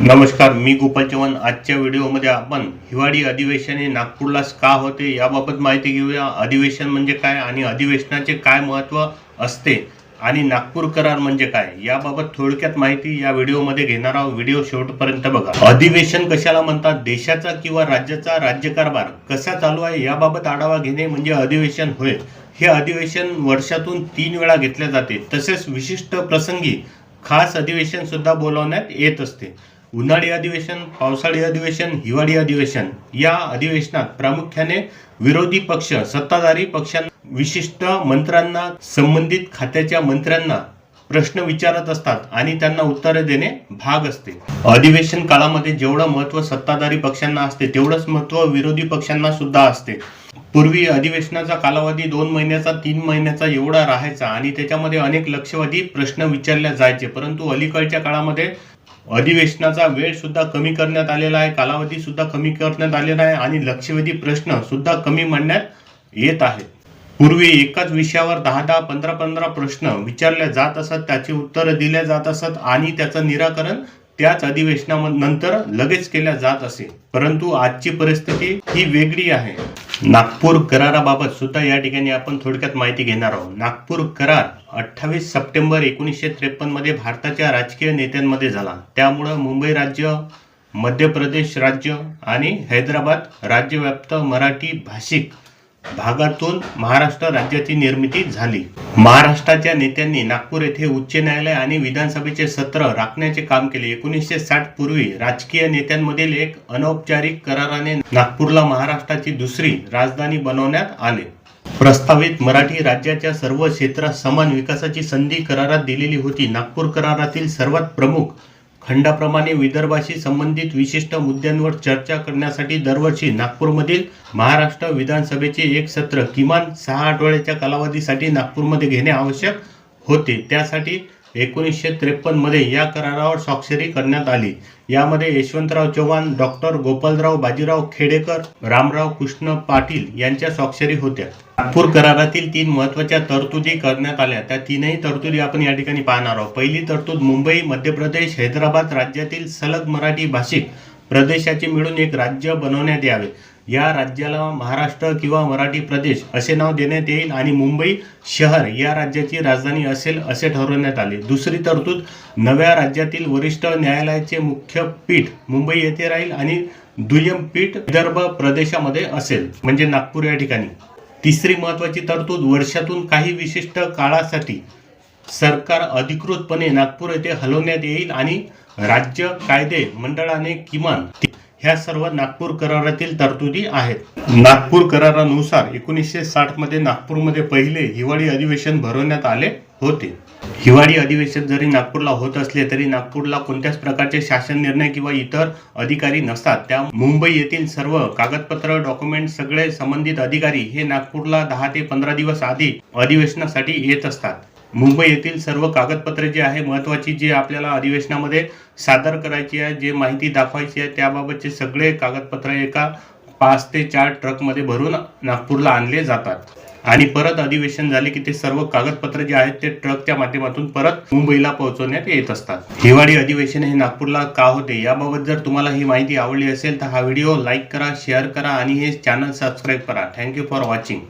नमस्कार मी गोपाल चव्हाण. आजच्या व्हिडिओमध्ये आपण हिवाळी अधिवेशन हे नागपूरलाच का होते याबाबत माहिती घेऊया. अधिवेशन म्हणजे काय आणि अधिवेशनाचे काय महत्त्व असते आणि नागपूर करार म्हणजे काय याबाबत थोडक्यात माहिती या व्हिडिओमध्ये घेणार आहोत. व्हिडिओ शेवटपर्यंत बघा. अधिवेशन कशाला म्हणतात? देशाचा किंवा राज्याचा राज्यकारभार कसा चालू आहे याबाबत आढावा घेणे म्हणजे अधिवेशन होय. हे अधिवेशन वर्षातून तीन वेळा घेतले जाते. तसेच विशिष्ट प्रसंगी खास अधिवेशन सुद्धा बोलवण्यात येत असते. उन्हाळी अधिवेशन पावसाळी अधिवेशन हिवाळी अधिवेशन या अधिवेशनात प्रामुख्याने विरोधी पक्ष सत्ताधारी पक्षांना विशिष्ट मंत्र्यांना संबंधित खात्याच्या मंत्र्यांना प्रश्न विचारत असतात आणि त्यांना उत्तरे देणे भाग असते. अधिवेशन काळामध्ये जेवढं महत्त्व सत्ताधारी पक्षांना असते तेवढंच महत्त्व विरोधी पक्षांना सुद्धा असते. पूर्वी अधिवेशनाचा कालावधी दोन महिन्याचा तीन महिन्याचा एवढा राहायचा आणि त्याच्यामध्ये अनेक लक्षवेधी प्रश्न विचारले जायचे परंतु अलीकडच्या काळामध्ये अधिवेशनाचा वेळ सुद्धा कमी करण्यात आलेला आहे कालावधी सुद्धा कमी करण्यात आलेला आहे आणि लक्षवेधी प्रश्न सुद्धा कमी मांडण्यात येत आहेत. पूर्वी एकाच विषयावर दहा दहा पंधरा पंधरा प्रश्न विचारले जात असत त्याची उत्तरं दिल्या जात असत आणि त्याचं निराकरण त्याच अधिवेशनानंतर लगेच केल्या जात असे. परंतु आजची परिस्थिती ही वेगळी आहे. नागपूर कराराबाबत सुद्धा या ठिकाणी आपण थोडक्यात माहिती घेणार आहोत. नागपूर करार अठ्ठावीस सप्टेंबर एकोणीसशे त्रेपन्नमध्ये भारताच्या राजकीय नेत्यांमध्ये झाला. त्यामुळं मुंबई राज्य मध्य प्रदेश राज्य आणि हैदराबाद राज्यव्याप्त मराठी भाषिक भागातून महाराष्ट्र राज्याची निर्मिती झाली. महाराष्ट्राच्या नेत्यांनी नागपूर येथे उच्च न्यायालय आणि विधानसभेचे सत्र राखण्याचे काम केले. एकोणीसशे साठ पूर्वी राजकीय नेत्यांमधील एक अनौपचारिक कराराने नागपूरला महाराष्ट्राची दुसरी राजधानी बनवण्यात आले. प्रस्तावित मराठी राज्याच्या सर्व क्षेत्रात समान विकासाची संधी करारात दिलेली होती. नागपूर करारातील सर्वात प्रमुख खंडाप्रमाणे विदर्भाशी संबंधित विशिष्ट मुद्द्यांवर चर्चा करण्यासाठी दरवर्षी नागपूरमधील महाराष्ट्र विधानसभेचे एक सत्र किमान सहा आठवड्याच्या कालावधीसाठी नागपूरमध्ये घेणे आवश्यक होते. त्यासाठी एकोणीसशे त्रेपन्नमध्ये या करारावर स्वाक्षरी करण्यात आली. यामध्ये यशवंतराव चव्हाण डॉक्टर गोपालराव बाजीराव खेडेकर रामराव कृष्ण पाटील यांच्या स्वाक्षरी होत्या. नागपूर करारातील तीन महत्त्वाच्या तरतुदी करण्यात आल्या. त्या तीनही तरतुदी आपण या ठिकाणी पाहणार आहोत. पहिली तरतूद मुंबई मध्य प्रदेश हैदराबाद राज्यातील सलग मराठी भाषिक प्रदेशाचे मिळून एक राज्य बनवण्यात यावे. या राज्याला महाराष्ट्र किंवा मराठी प्रदेश असे नाव देण्यात येईल आणि मुंबई शहर या राज्याची राजधानी असेल असे ठरवण्यात आले. दुसरी तरतूद नव्या राज्यातील वरिष्ठ न्यायालयाचे मुख्य पीठ मुंबई येथे राहील आणि दुय्यम पीठ विदर्भ प्रदेशामध्ये असेल म्हणजे नागपूर या ठिकाणी. तिसरी महत्वाची तरतूद वर्षातून काही विशिष्ट काळासाठी सरकार अधिकृतपणे नागपूर येथे हलवण्यात येईल आणि राज्य कायदे मंडळाने किमान ह्या सर्व नागपूर करारातील तरतुदी आहेत. नागपूर करारानुसार एकोणीसशे साठमध्ये नागपूरमध्ये पहिले हिवाळी अधिवेशन भरवण्यात आले होते. हिवाळी अधिवेशन जरी नागपूरला होत असले तरी नागपूरला कोणत्याच प्रकारचे शासन निर्णय किंवा इतर अधिकारी नसतात. त्या मुंबई येथील सर्व कागदपत्र डॉक्युमेंट सगळे संबंधित अधिकारी हे नागपूरला दहा ते पंधरा दिवस आधी अधिवेशनासाठी येत असतात. मुंबई येथील सर्व कागदपत्रे जे आहे महत्त्वाची जे आपल्याला अधिवेशनामध्ये सादर करायची आहे जे माहिती दाखवायची आहे त्याबाबतचे सगळे कागदपत्र एका पाच ते चार ट्रकमध्ये भरून नागपूरला आणले जातात. आणि परत अधिवेशन झाले की ते सर्व कागदपत्र जे आहेत ते ट्रकच्या माध्यमातून परत मुंबईला पोहोचवण्यात येत असतात. हिवाळी अधिवेशन हे नागपूरला का होते याबाबत जर तुम्हाला ही माहिती आवडली असेल तर हा व्हिडिओ लाईक करा शेअर करा आणि हे चॅनल सबस्क्राईब करा. Thank you for watching.